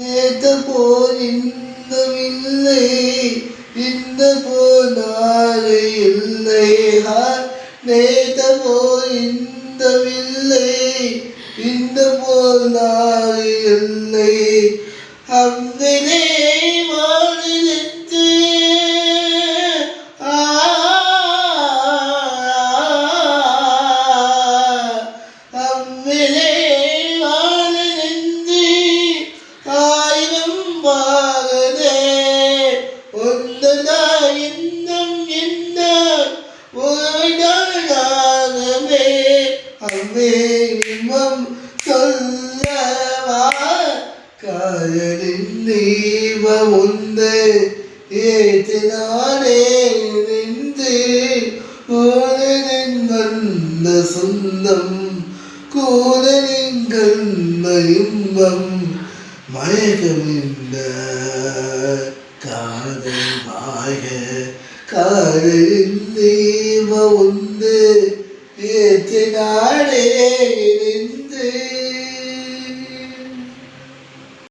ஏத்த போல் இன்னமில்லை இந்த போல் நாளை இல்லை நேத்த போல் இந்தமில்லை இந்த போல் நாளை இல்லை அங்கிலே வாழ்ந்து அம்மிலே ஆயிரம் பாகதே ஒன்றதா இன்னும் என்ன ஒருடாகவே அம்மே இமம் சொல்லவா? காதலின் தீப உண்டு. ஏற்றினானே நின்று கூடலின் வந்த சொந்தம் கூடலின் கண்ட இன்பம். மயக்கமில்ல காதல் மாய காதல் தெய்வ ஒன்று ஏற்றினாடே இணைந்து